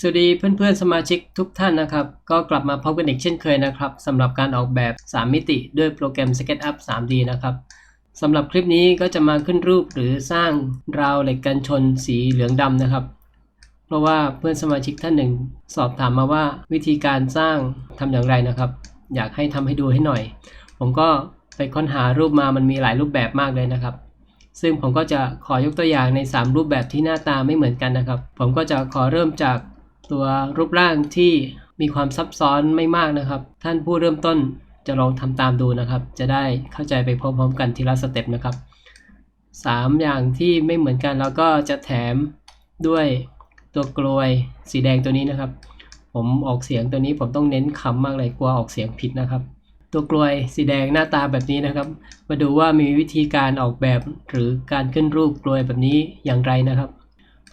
สวัสดีเพื่อนๆสมาชิกทุกท่านนะครับ ก็กลับมาพบกันอีกเช่นเคยนะครับสำหรับการออกแบบ 3 มิติด้วยโปรแกรม SketchUp 3D นะครับสำหรับคลิปนี้ก็จะมาขึ้นรูปหรือสร้างราวเหล็กกันชนสีเหลืองดำนะครับ เพราะว่าเพื่อนสมาชิกท่านหนึ่ง สอบถามมาว่าวิธีการสร้างทำอย่างไรนะครับ อยากให้ทำให้ดูให้หน่อย ผมก็ไปค้นหารูปมามันมีหลายรูปแบบมากเลยนะครับซึ่งผมก็จะขอยกตัวอย่างใน 3 รูปแบบที่หน้าตาไม่เหมือนกันนะครับ ผมก็จะขอเริ่มจาก ตัวรูปร่างที่มีความซับซ้อนไม่มากนะครับ ท่านผู้เริ่มต้นจะลองทำตามดูนะครับ จะได้เข้าใจไปพร้อมๆ กันทีละสเต็ปนะครับ 3 อย่างที่ไม่เหมือนกันแล้วก็จะแถมด้วยตัวกลวยสีแดงตัวนี้นะครับ ผมออกเสียงตัวนี้ผมต้องเน้นคำมากเลยกลัวออกเสียงผิดนะครับ ตัวกลวยสีแดงหน้าตาแบบนี้นะครับ มาดูว่ามีวิธีการออกแบบหรือการขึ้นรูปกลวยแบบนี้อย่างไรนะครับ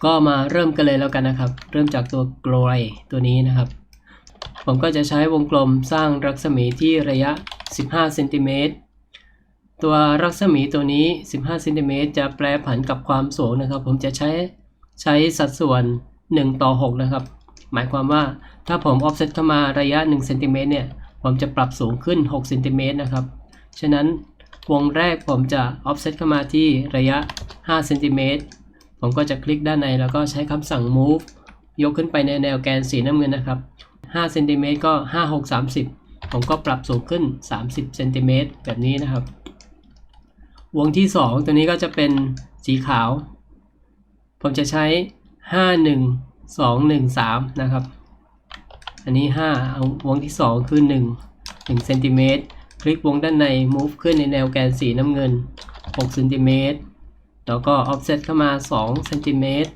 ก็มาเริ่มกันเลยแล้วกันนะครับ เริ่มจากตัวกลวยตัวนี้นะครับ ผมก็จะใช้วงกลมสร้างรัศมีที่ระยะ 15เซนติเมตรตัวรัศมีตัวนี้ 15เซนติเมตรจะแปรผันกับความสูงนะครับ ผมจะใช้ใช้สัดส่วน 1 ต่อ 6 นะครับ หมายความว่าถ้าผม offset เข้ามาระยะ1เซนติเมตรเนี่ย ผมจะปรับสูงขึ้น6เซนติเมตรนะครับ ฉะนั้นวงแรกผมจะ offset เข้ามาที่ระยะ5เซนติเมตร ผมก็จะคลิกด้านในแล้วก็ใช้คำสั่ง move ยกขึ้นไปในแนวแกนสีน้ำเงินนะครับ5เซนติเมตรก็ 5 6 30 ผมก็ปรับสูงขึ้น 30เซนติเมตรแบบนี้นะครับ วงที่ 2 ตัวนี้ก็จะเป็นสีขาว ผมจะใช้ 5 1 2 1 3 นะครับ อันนี้ 5 เอาวงที่ 2 คือ 1 1เซนติเมตรคลิกวงด้านใน move ขึ้นในแนวแกนสีน้ำเงิน6เซนติเมตร แล้วก็ offset เข้ามา2เซนติเมตร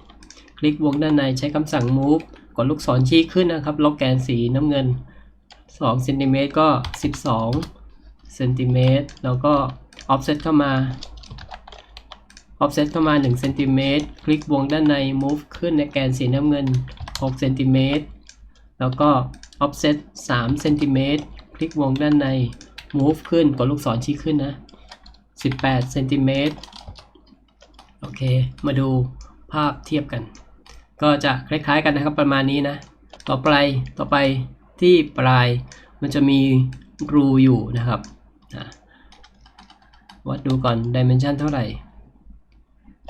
คลิกวงด้านในใช้คำสั่ง move กดลูกศรชี้ขึ้นนะครับ ล็อกแกนสีน้ำเงิน2เซนติเมตรก็ 12เซนติเมตรแล้วก็ offset เข้ามา offset เข้ามา1เซนติเมตรคลิกวงด้านใน move ขึ้นในแกนสีน้ำเงิน6เซนติเมตรแล้วก็ offset 3เซนติเมตรคลิกวงด้านใน move ขึ้นกดลูกศรชี้ขึ้นนะ 18เซนติเมตร อเค มาดูภาพเทียบกัน ก็จะคล้ายๆกันนะครับประมาณนี้นะ ต่อไปต่อไปที่ปลายมันจะมีรูอยู่นะครับนะวัดดูก่อนดิเมนชันเท่าไหร่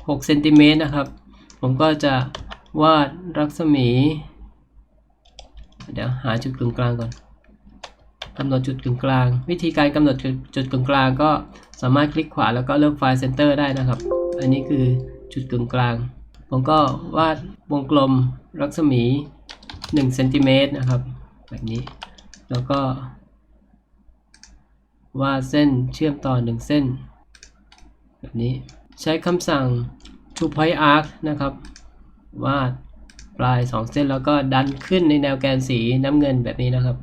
6เซนติเมตรนะครับ ผมก็จะวาดรัศมี เดี๋ยวหาจุดกึ่งกลางก่อนกำหนดจุดกึ่งกลาง วิธีการกำหนดจุดจุดกึ่งกลางก็สามารถคลิกขวาแล้วก็เลือกไฟล์เซนเตอร์ได้นะครับ อันนี้คือจุดกึ่งกลาง ผมก็วาดวงกลมรัศมี1เซนติเมตรนะครับ แบบนี้ แล้วก็ วาดเส้นเชื่อมต่อ 1 เส้น แบบนี้ ใช้คำสั่ง to point arc นะครับ วาดปลาย 2 เส้นแล้วก็ดันขึ้นในแนวแกนสีน้ำเงินแบบนี้นะครับ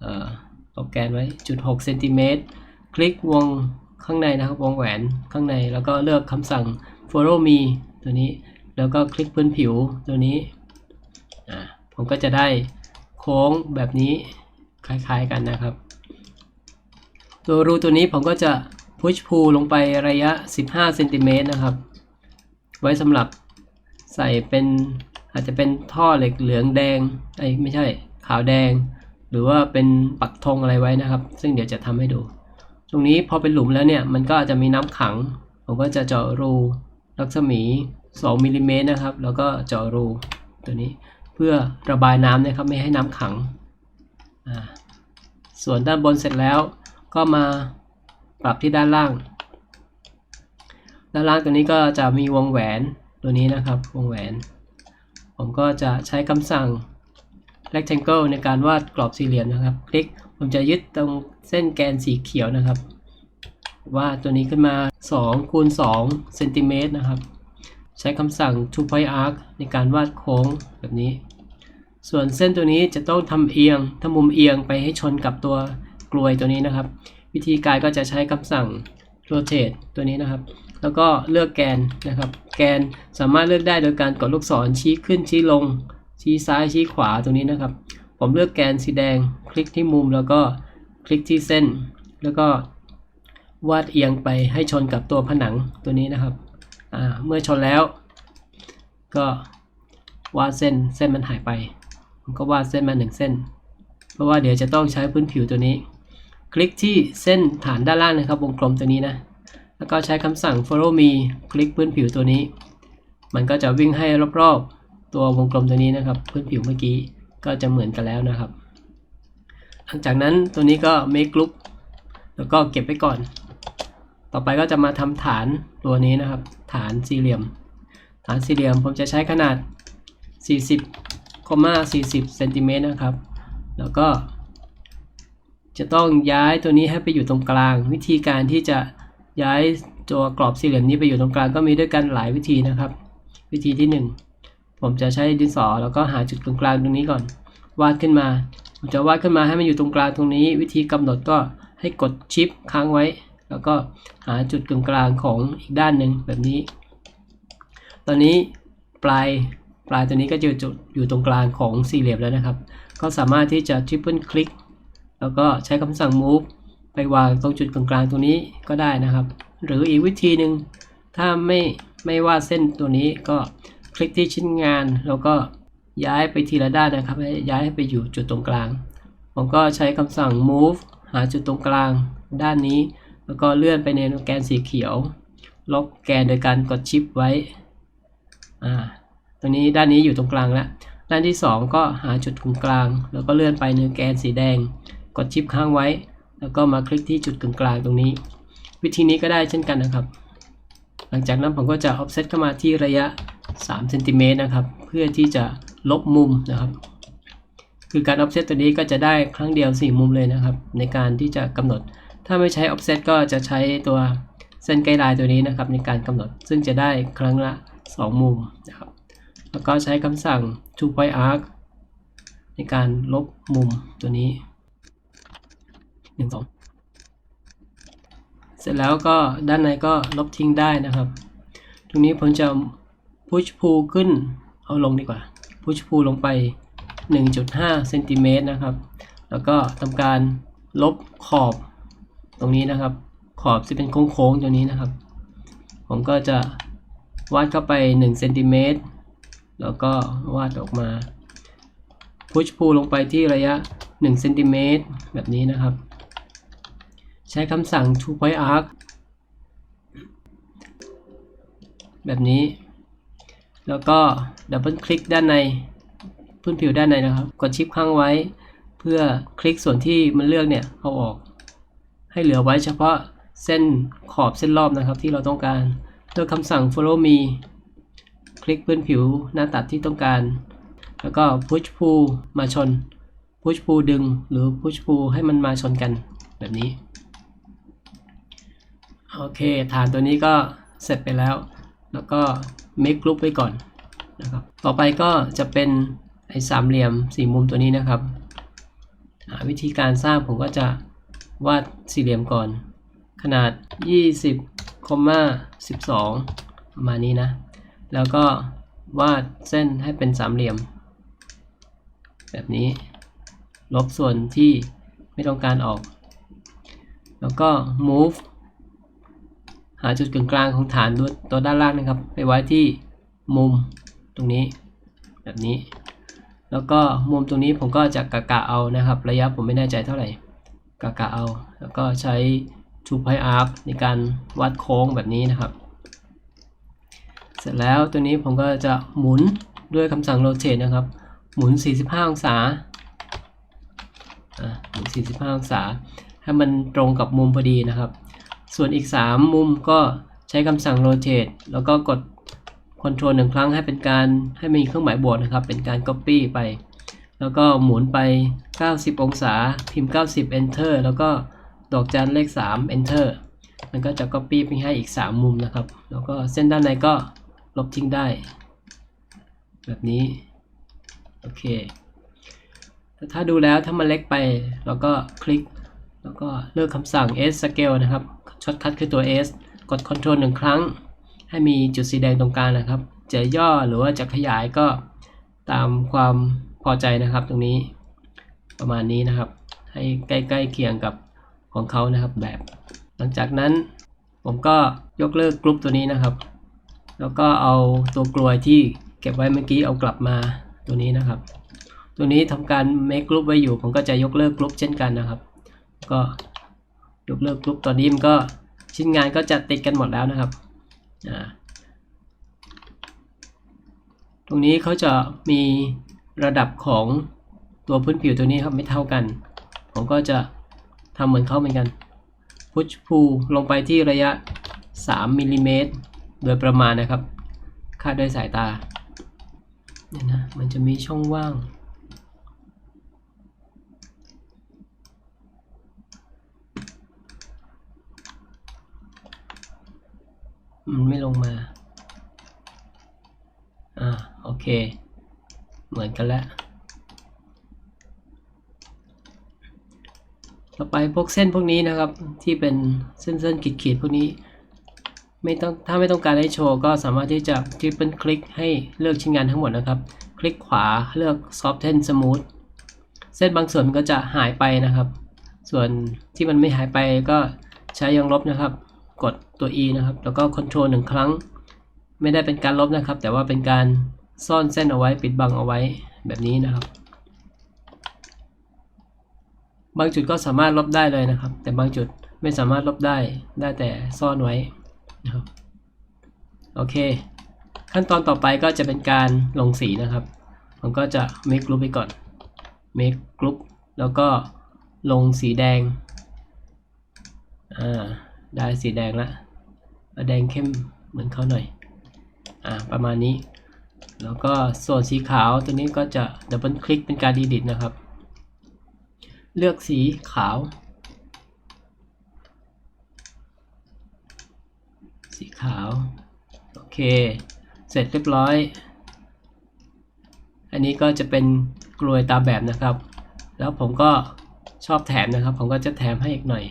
เอ่อเอาแกนไว้จุด6เซนติเมตร คลิกวง ข้างในนะครับวงแหวนข้างในแล้วก็เลือกคำสั่ง follow me ตัวนี้ แล้วก็คลิกพื้นผิวตัวนี้อ่าผมก็จะได้โค้งแบบนี้คล้ายๆกันนะครับ ตัวรูตัวนี้ผมก็จะ push pull ลงไประยะ 15เซนติเมตรนะครับ ไว้สำหรับใส่เป็นอาจจะเป็นท่อเหล็กเหลืองแดงไอ้ไม่ใช่ขาวแดง หรือว่าเป็นปักธงอะไรไว้นะครับ ซึ่งเดี๋ยวจะทำให้ดู ตรงนี้พอเป็นหลุมแล้วเนี่ยมันก็อาจจะมีน้ำขัง ผมก็จะเจาะรูรัศมี 2มิลลิเมตรนะครับ แล้วก็เจาะรูตัวนี้เพื่อระบายน้ำนะครับไม่ให้น้ำขัง ส่วนด้านบนเสร็จแล้วก็มาปรับที่ด้านล่าง ด้านล่างตัวนี้ก็จะมีวงแหวนตัวนี้นะครับ วงแหวน ผมก็จะใช้คำสั่ง rectangle ในการวาดกรอบสี่เหลี่ยมนะครับ คลิกผมจะยึดตรงเส้นแกนสีเขียวนะครับ วาดตัวนี้ขึ้นมา2คูณ2เซนติเมตรนะครับ ใช้คำสั่ง two point arc ในการวาดโค้งแบบนี้ ส่วนเส้นตัวนี้จะต้องทำเอียงทำมุมเอียงไปให้ชนกับตัวกลวยตัวนี้นะครับ วิธีการก็จะใช้คำสั่ง rotate ตัวนี้นะครับ แล้วก็เลือกแกนนะครับ แกนสามารถเลือกได้โดยการกดลูกศรชี้ขึ้นชี้ลง ชี้ซ้ายชี้ขวาตรงนี้นะครับ ผมเลือกแกนสีแดง คลิกที่มุมแล้วก็คลิกที่เส้น แล้วก็วาดเอียงไปให้ชนกับตัวผนังตัวนี้นะครับเมื่อชนแล้ว ก็วาดเส้นเส้นมันหายไป ผมก็วาดเส้นมาหนึ่งเส้น เพราะว่าเดี๋ยวจะต้องใช้พื้นผิวตัวนี้ คลิกที่เส้นฐานด้านล่างนะครับ วงกลมตัวนี้นะ แล้วก็ใช้คำสั่ง follow me คลิกพื้นผิวตัวนี้ มันก็จะวิ่งให้รอบๆ ตัววงกลมตัวนี้นะครับ พื้นผิวเมื่อกี้ก็จะเหมือนกันแล้วนะครับ หลังจากนั้นตัวนี้ก็ make group แล้วก็เก็บไว้ก่อน ต่อไปก็จะมาทำฐานตัวนี้นะครับ ฐานสี่เหลี่ยม ฐานสี่เหลี่ยมผมจะใช้ขนาด 40 40เซนติเมตรนะครับ แล้วก็ จะต้องย้ายตัวนี้ให้ไปอยู่ตรงกลาง วิธีการที่จะย้ายตัวกรอบสี่เหลี่ยมนี้ไปอยู่ตรงกลางก็มีด้วยกันหลายวิธีนะครับ วิธีที่ 1 ผมจะใช้ดินสอแล้วก็หาจุดตรงกลางตรงนี้ก่อน วาดขึ้นมา ผมจะวาดขึ้นมาให้มันอยู่ตรงกลางตรงนี้ วิธีกำหนดก็ให้กดชิปค้างไว้ แล้วก็หาจุดกึ่งกลางของอีกด้านหนึ่งแบบนี้ ตอนนี้ปลายปลายตัวนี้ก็จะจุดอยู่ตรงกลางของสี่เหลี่ยมแล้วนะครับ ก็สามารถที่จะ triple click แล้วก็ใช้คำสั่ง move ไปวางตรงจุดกลางตรงนี้ก็ได้นะครับ หรืออีกวิธีหนึ่งถ้าไม่ไม่วาดเส้นตัวนี้ก็ คลิกที่ชิ้นงานแล้วก็ย้ายไปทีละด้านนะครับ ย้ายให้ไปอยู่จุดตรงกลาง ผมก็ใช้คำสั่ง move หาจุดตรงกลางด้านนี้ แล้วก็เลื่อนไปในแกนสีเขียว ล็อกแกนโดยการกดชิปไว้ อ่า ตรงนี้ด้านนี้อยู่ตรงกลางแล้ว ด้านที่ 2 ก็หาจุดตรงกลาง แล้วก็เลื่อนไปในแกนสีแดง กดชิปค้างไว้ แล้วก็มาคลิกที่จุดกึ่งกลางตรงนี้ วิธีนี้ก็ได้เช่นกันนะครับ หลังจากนั้นผมก็จะ offset เข้ามาที่ระยะ 3เซนติเมตรนะครับ เพื่อที่จะลบมุมนะครับ คือการ offset ตัวนี้ก็จะได้ครั้งเดียว 4 มุมเลยนะครับ ในการที่จะกำหนด ถ้าไม่ใช้ offset ก็จะใช้ตัวเส้นไกด์ไลน์ตัวนี้นะครับ ในการกำหนด ซึ่งจะได้ครั้งละ 2 มุมนะครับ แล้วก็ใช้คำสั่ง two point arc ในการลบมุมตัวนี้ 1 2 เสร็จแล้วก็ด้านในก็ลบทิ้งได้นะครับ ตรงนี้ผมจะ push pull ขึ้น เอาลงดีกว่า push pull ลงไป 1.5เซนติเมตรนะครับ แล้วก็ทำการลบขอบตรงนี้นะครับ ขอบจะเป็นโค้งๆตัวนี้นะครับ ผมก็จะวาดเข้าไป1เซนติเมตรแล้วก็วาดออกมา push pull ลงไปที่ระยะ1เซนติเมตรแบบนี้นะครับ ใช้คำสั่ง two point arc แบบนี้ แล้วก็ดับเบิลคลิกด้านในพื้นผิวด้านในนะครับ กดชิปค้างไว้ เพื่อคลิกส่วนที่มันเลือกเนี่ยเอาออก ให้เหลือไว้เฉพาะเส้นขอบเส้นรอบนะครับที่เราต้องการด้วยคำสั่ง follow me คลิกพื้นผิวหน้าตัดที่ต้องการ แล้วก็ push pull มาชน push pull ดึง หรือ push pull ให้มันมาชนกันแบบนี้ โอเค ฐานตัวนี้ก็เสร็จไปแล้ว แล้วก็ make group ไว้ก่อนนะครับต่อไปก็จะเป็นไอ้สามเหลี่ยมสี่มุมตัวนี้นะครับ วิธีการสร้างผมก็จะวาดสี่เหลี่ยมก่อน ขนาด 20 12 ประมาณนี้นะ แล้วก็วาดเส้นให้เป็นสามเหลี่ยม แบบนี้ ลบส่วนที่ไม่ต้องการออก แล้วก็ move หาจุดกึ่งกลางของฐานตัวยตัวด้านล่างนะครับ ไปไว้ที่มุมตรงนี้แบบนี้ แล้วก็มุมตรงนี้ผมก็จะกะกะเอานะครับ ระยะผมไม่แน่ใจเท่าไหร่กะกะเอา แล้วก็ใช้ two point arc ในการวัดโค้งแบบนี้นะครับ เสร็จแล้วตัวนี้ผมก็จะหมุนด้วยคำสั่ง rotate นะครับ หมุน 45 องศาอะหมุน45 องศา ให้มันตรงกับมุมพอดีนะครับ ส่วนอีก 3 มุมก็ใช้คำสั่ง rotate แล้วก็กด control หนึ่งครั้งให้เป็นการให้มีเครื่องหมายบวกนะครับ เป็นการ copy ไป แล้วก็หมุนไป 90 องศา พิมพ์ 90 enter แล้วก็ดอกจันเลข 3 enter มันก็จะ copy ไปให้อีก 3 มุมนะครับ แล้วก็เส้นด้านในก็ลบทิ้งได้ แบบนี้ โอเค ถ้าดูแล้วถ้ามันเล็กไป เราก็คลิก แล้วก็เลือกคำสั่ง S scale นะครับ ช็อตคัทคือตัว S กด Ctrl หนึ่งครั้ง ให้มีจุดสีแดงตรงกลางนะครับ จะย่อหรือว่าจะขยายก็ตามความพอใจนะครับตรงนี้ประมาณนี้นะครับ ให้ใกล้ๆเคียงกับของเขานะครับแบบ หลังจากนั้นผมก็ยกเลิกกรุ๊ปตัวนี้นะครับ แล้วก็เอาตัวกลวยที่เก็บไว้เมื่อกี้เอากลับมาตัวนี้นะครับ ตัวนี้ทำการ make group ไว้อยู่ ผมก็จะยกเลิกกรุ๊ปเช่นกันนะครับ ก็ ยกเลิกกรุ๊ปตอนนี้มันก็ชิ้นงานก็จะติดกันหมดแล้วนะครับตรงนี้เขาจะมีระดับของตัวพื้นผิวตัวนี้ครับไม่เท่ากัน ผมก็จะทำเหมือนเขาเหมือนกัน พุชพูลงไปที่ระยะ 3มิลลิเมตรโดยประมาณนะครับ คาดด้วยสายตาเนี่ยนะมันจะมีช่องว่าง มันไม่ลงมา อ่าโอเค เหมือนกันแล้วต่อไปพวกเส้นพวกนี้นะครับที่เป็นเส้นเส้นขีดขีดๆพวกนี้ ไม่ต้องถ้าไม่ต้องการให้โชว์ก็สามารถที่จะทริปเปิลคลิกให้เลือกชิ้นงานทั้งหมดนะครับ คลิกขวาเลือก soften smooth เส้นบางส่วนมันก็จะหายไปนะครับ ส่วนที่มันไม่หายไปก็ใช้ยางลบนะครับ กดตัว E นะครับ แล้วก็ Ctrl หนึ่งครั้ง ไม่ได้เป็นการลบนะครับ แต่ว่าเป็นการซ่อนเส้นเอาไว้ปิดบังเอาไว้แบบนี้นะครับ บางจุดก็สามารถลบได้เลยนะครับ แต่บางจุดไม่สามารถลบได้ได้แต่ซ่อนไว้นะครับโอเค ขั้นตอนต่อไปก็จะเป็นการลงสีนะครับ ผมก็จะ make group ไปก่อน make group แล้วก็ลงสีแดงอ่า ได้สีแดงละแดงเข้มเหมือนเขาหน่อย อ่า ประมาณนี้ แล้วก็ส่วนสีขาวตัวนี้ก็จะดับเบิลคลิกเป็นการดีดิตนะครับ เลือกสีขาว สีขาว โอเค เสร็จเรียบร้อย อันนี้ก็จะเป็นกลวยตามแบบนะครับ แล้วผมก็ชอบแถมนะครับ ผมก็จะแถมให้อีกหน่อย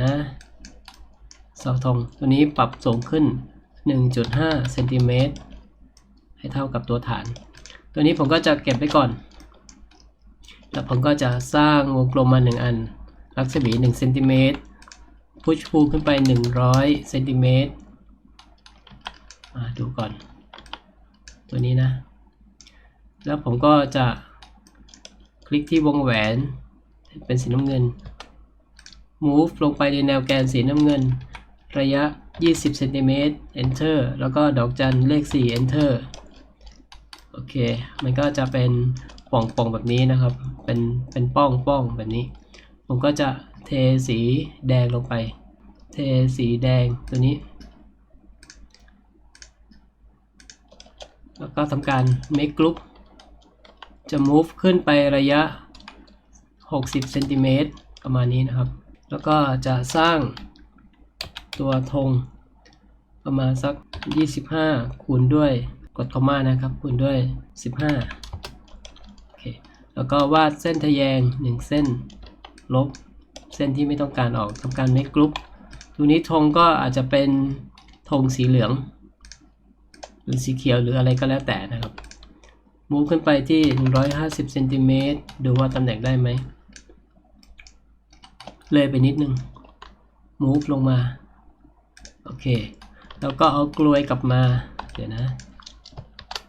นะเสาธงตัวนี้ปรับสูงขึ้น 1.5เซนติเมตรให้เท่ากับตัวฐาน ตัวนี้ผมก็จะเก็บไว้ก่อน แล้วผมก็จะสร้างวงกลมมา 1 อันรัศมี1เซนติเมตรพุชพูขึ้นไป 100เซนติเมตรมาดูก่อน ตัวนี้นะ แล้วผมก็จะคลิกที่วงแหวนเป็นสีน้ำเงิน move ลงไปในแนวแกนสีน้ำเงิน ระยะ 20 เซนติเมตร enter แล้วก็ดอกจันเลข 4 enter โอเค มันก็จะเป็นป่องๆแบบนี้นะครับ เป็นเป็นป้องป้องแบบนี้ ผมก็จะเทสีแดงลงไป เทสีแดงตัวนี้ แล้วก็ทำการ make group จะ move ขึ้นไประยะ 60 เซนติเมตรประมาณนี้นะครับ แล้วก็จะสร้างตัวธงประมาณสัก 25 คูณด้วยกดคอมมานะครับ คูณด้วย 15 โอเค แล้วก็วาดเส้นทะแยง 1 เส้น ลบ เส้นที่ไม่ต้องการออกทำการ make group ตัวนี้ธงก็อาจจะเป็นธงสีเหลือง หรือสีเขียวหรืออะไรก็แล้วแต่นะครับ มูฟขึ้นไปที่ 150เซนติเมตรดูว่าตำแหน่งได้ไหม เลยไปนิดนึง move ลงมา โอเค แล้วก็เอากลวยกลับมา เดี๋ยวนะ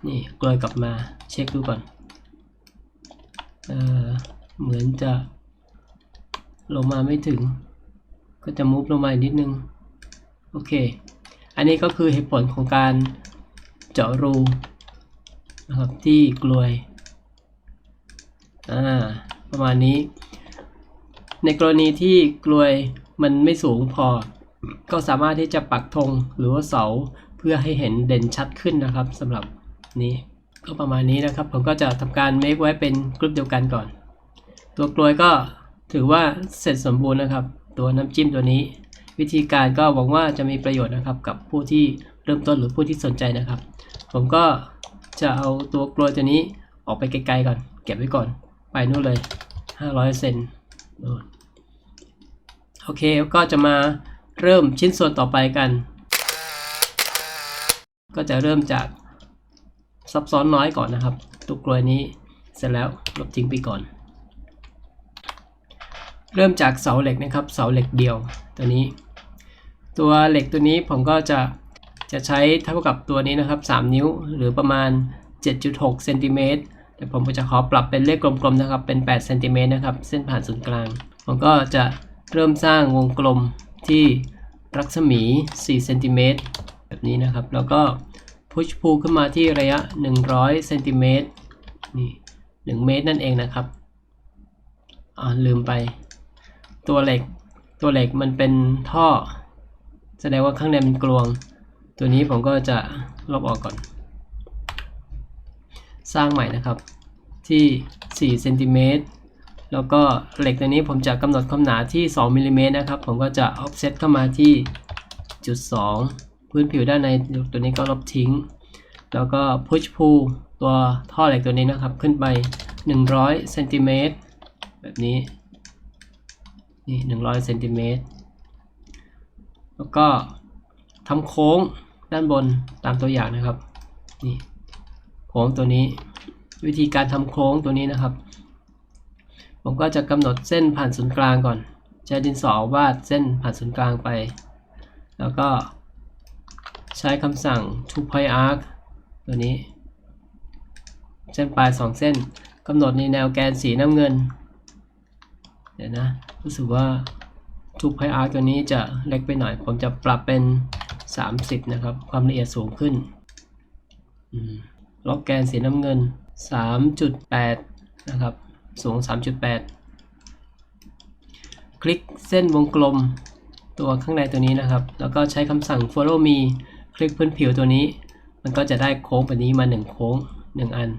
นี่กลวยกลับมา เช็คดูก่อน เออเหมือนจะ ลงมาไม่ถึง ก็จะ move ลงมาอีกนิดนึง โอเค อันนี้ก็คือเหตุผลของการเจาะรูนะครับที่กลวย อ่า ประมาณนี้ ในกรณีที่กลวยมันไม่สูงพอ ก็สามารถที่จะปักธงหรือว่าเสาเพื่อให้เห็นเด่นชัดขึ้นนะครับสำหรับนี้ก็ประมาณนี้นะครับ ผมก็จะทำการ make ไว้เป็นกรุ๊ปเดียวกันก่อน ตัวกลวยก็ถือว่าเสร็จสมบูรณ์นะครับ ตัวน้ำจิ้มตัวนี้ วิธีการก็หวังว่าจะมีประโยชน์นะครับ กับผู้ที่เริ่มต้นหรือผู้ที่สนใจนะครับ ผมก็จะเอาตัวกลวยตัวนี้ออกไปไกลๆก่อน เก็บไว้ก่อน ไปนู่นเลย 500เซนนู่น โอเคก็จะมาเริ่มชิ้นส่วนต่อไปกัน ก็จะเริ่มจากซับซ้อนน้อยก่อนนะครับตัวกลวยนี้เสร็จแล้วลบทิ้งไปก่อน เริ่มจากเสาเหล็กนะครับ เสาเหล็กเดียวตัวนี้ ตัวเหล็กตัวนี้ผมก็จะจะใช้เท่ากับตัวนี้นะครับ 3 นิ้วหรือประมาณ 7.6เซนติเมตรแต่ผมก็จะขอปรับเป็นเลขกลมๆนะครับ เป็น8เซนติเมตรนะครับ เส้นผ่านศูนย์กลาง ผมก็จะ เริ่มสร้างวงกลมที่รัศมี 4 เซนติเมตรแบบนี้นะครับ แล้วก็ push pull ขึ้นมาที่ระยะ 100 เซนติเมตรนี่1เมตรนั่นเองนะครับอ่าลืมไป ตัวเหล็ก ตัวเหล็กมันเป็นท่อ แสดงว่าข้างในมันกลวง ตัวนี้ผมก็จะลบออกก่อน สร้างใหม่นะครับที่ 4 เซนติเมตร แล้วก็เหล็กตัวนี้ผมจะกำหนดความหนาที่ 2มิลลิเมตรนะครับ ผมก็จะ offset เข้ามาที่จุด 2 พื้นผิวด้านในตัวนี้ก็ลบทิ้ง แล้วก็ push pull ตัวท่อเหล็กตัวนี้นะครับ ขึ้นไป 100เซนติเมตรแบบนี้นี่100เซนติเมตรแล้วก็ทำโค้งด้านบนตามตัวอย่างนะครับนี่โค้งตัวนี้ วิธีการทำโค้งตัวนี้นะครับ ผมก็จะกำหนดเส้นผ่านศูนย์กลางก่อน ใช้ดินสอวาดเส้นผ่านศูนย์กลางไป แล้วก็ใช้คำสั่ง two point arc ตัวนี้ เส้นปลาย 2 เส้นกำหนดในแนวแกนสีน้ำเงิน เดี๋ยวนะ รู้สึกว่า two point arc ตัวนี้จะเล็กไปหน่อย ผมจะปรับเป็น 30 นะครับ ความละเอียดสูงขึ้นล็อกแกนสีน้ำเงิน 3.8 นะครับ สูง 3.8 คลิกเส้นวงกลมตัวข้างในตัวนี้นะครับ แล้วก็ใช้คำสั่ง follow me คลิกพื้นผิวตัวนี้ มันก็จะได้โค้งแบบนี้มา 1 โค้ง 1 อัน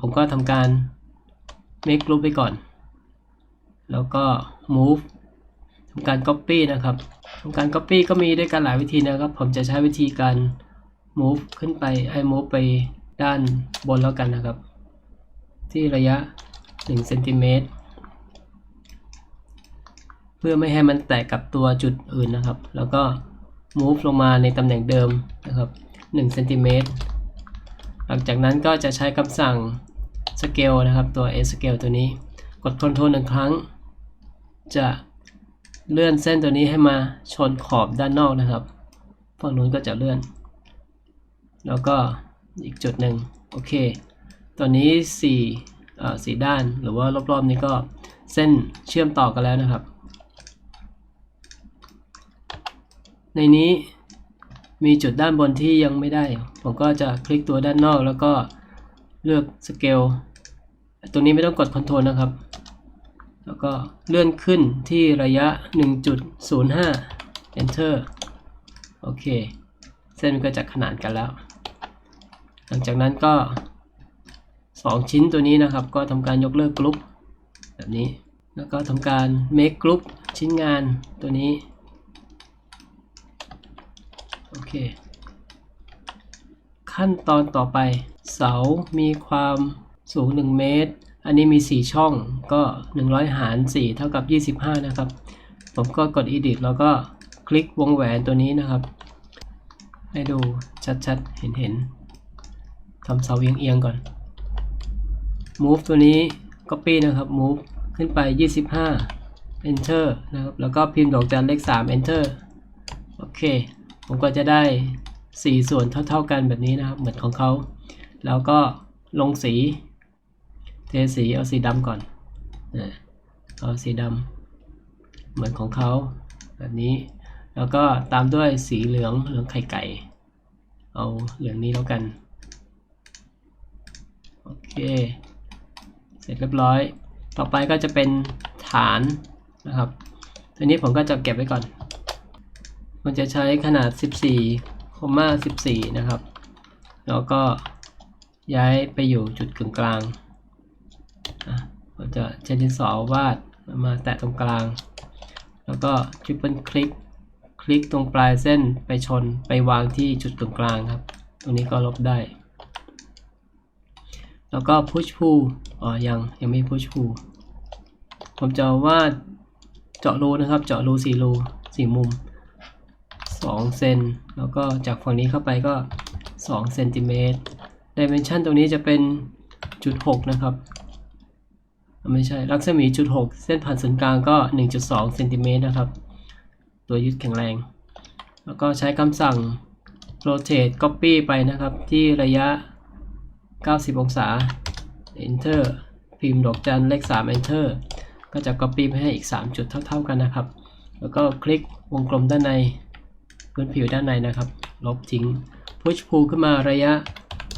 ผมก็ทำการ make group ไปก่อน แล้วก็ move ทำการ copy นะครับทำการ copy ก็มีด้วยกันหลายวิธีนะครับ ผมจะใช้วิธีการ move ขึ้นไปให้ move ไปด้านบนแล้วกันนะครับ ที่ระยะ1เซนติเมตรเพื่อไม่ให้มันแตกกับตัวจุดอื่นนะครับ แล้วก็ move ลงมาในตำแหน่งเดิมนะครับ1เซนติเมตรหลังจากนั้นก็จะใช้คำสั่ง scale นะครับ ตัว s scale ตัวนี้ กด Ctrl หนึ่งครั้ง จะเลื่อนเส้นตัวนี้ให้มาชนขอบด้านนอกนะครับฝั่งนู้นก็จะเลื่อน แล้วก็อีกจุดหนึ่งโอเค ตัวนี้4เอ่อสีด้านหรือว่ารอบๆนี้ก็เส้นเชื่อมต่อกันแล้วนะครับ ในนี้มีจุดด้านบนที่ยังไม่ได้ ผมก็จะคลิกตัวด้านนอกแล้วก็เลือกสเกลตัวนี้ไม่ต้องกดคอนโทรลนะครับ แล้วก็เลื่อนขึ้นที่ระยะ 1.05 enter โอเค เส้นก็จะขนานกันแล้ว หลังจากนั้นก็ 2 ชิ้นตัวนี้นะครับ ก็ทำการยกเลิกกรุ๊ปแบบนี้ แล้วก็ทำการ make group ชิ้นงานตัวนี้ โอเค ขั้นตอนต่อไป เสา มีความสูง 1 เมตร อันนี้มี 4 ช่อง ก็ 100 หาร 4 เท่ากับ 25 นะครับ ผมก็กด edit แล้วก็คลิกวงแหวนตัวนี้นะครับ ให้ดูชัดๆ เห็นๆทำเสาเอียงๆก่อน move ตัวนี้ copy นะครับ move ขึ้นไป 25 enter นะครับ แล้วก็พิมพ์ดอกจันเลข 3 enter โอเค ผมก็จะได้ 4 ส่วนเท่า ๆกันแบบนี้นะครับ เหมือนของเขา แล้วก็ลงสี เทสีเอาสีดำก่อนนะเอาสีดำเหมือนของเขาแบบนี้ แล้วก็ตามด้วยสีเหลืองเหลืองไข่ไก่ เอาเหลืองนี้แล้วกัน โอเค เสร็จเรียบร้อย ต่อไปก็จะเป็นฐานนะครับทีนี้ผมก็จะเก็บไว้ก่อน มันจะใช้ขนาด 14 14 นะครับ แล้วก็ย้ายไปอยู่จุดกึ่งกลางอะผมจะใช้ดินสอวาดมาแตะตรงกลาง แล้วก็ทริปเปิลคลิก คลิกตรงปลายเส้นไปชนไปวางที่จุดกึ่งกลางครับ ตรงนี้ก็ลบได้ แล้วก็ push pull อ๋อ ยัง ยังไม่ push pull ผมจะวาดเจาะรูนะครับ เจาะรูสี่รูสี่มุม2เซนแล้วก็จากฝั่งนี้เข้าไปก็2เซนติเมตร dimension ตรงนี้จะเป็นจุด6นะครับ ไม่ใช่ รัศมีจุด6เส้นผ่านศูนย์กลางก็ 1.2เซนติเมตรนะครับ ตัวยึดแข็งแรง แล้วก็ใช้คำสั่ง rotate copy ไปนะครับ ที่ระยะ 90 องศา enter พิมพ์ดอกจันเลข 3 enter ก็จะ copy ไปให้อีก 3 จุดเท่า ๆกันนะครับ แล้วก็คลิกวงกลมด้านในพื้นผิวด้านในนะครับ ลบทิ้ง push pull ขึ้นมาระยะ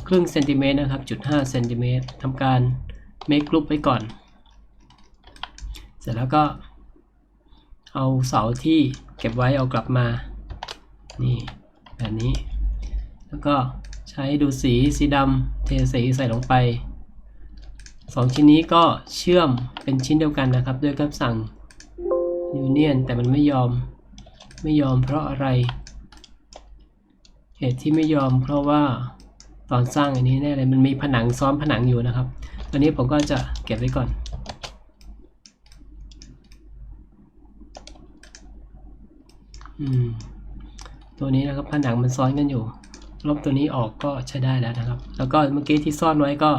ครึ่งเซนติเมตรนะครับจุด5เซนติเมตรทำการ make group ไว้ก่อน เสร็จแล้วก็ เอาเสาที่เก็บไว้เอากลับมา นี่แบบนี้ แล้วก็ ใช้ดูสีสีดำเทสีใส่ลงไปสองชิ้นนี้ก็เชื่อมเป็นชิ้นเดียวกันนะครับ ด้วยคำสั่ง union แต่มันไม่ยอมไม่ยอมเพราะอะไร เหตุที่ไม่ยอมเพราะว่าตอนสร้างอันนี้แน่เลยมันมีผนังซ้อนผนังอยู่นะครับตอนนี้ผมก็จะเก็บไว้ก่อนอืมตัวนี้นะครับผนังมันซ้อนกันอยู่ ลบตัวนี้ออกก็ใช้ได้แล้วนะครับ แล้วก็เมื่อกี้ที่ซ่อนไว้ก็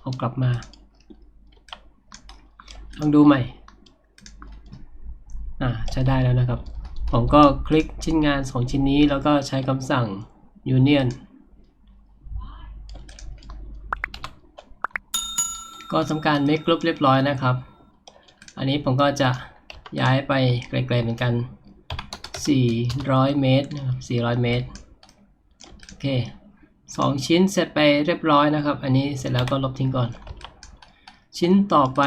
เอากลับมา ลองดูใหม่ อ่าใช้ได้แล้วนะครับ ผมก็คลิกชิ้นงาน 2 ชิ้นนี้แล้วก็ใช้คำสั่ง union ก็ทำการ make group เรียบร้อยนะครับ อันนี้ผมก็จะย้ายไปไกลๆเหมือนกัน 400 เมตรนะครับ400 เมตร สองชิ้นเสร็จไปเรียบร้อยนะครับ อันนี้เสร็จแล้วก็ลบทิ้งก่อน ชิ้นต่อไป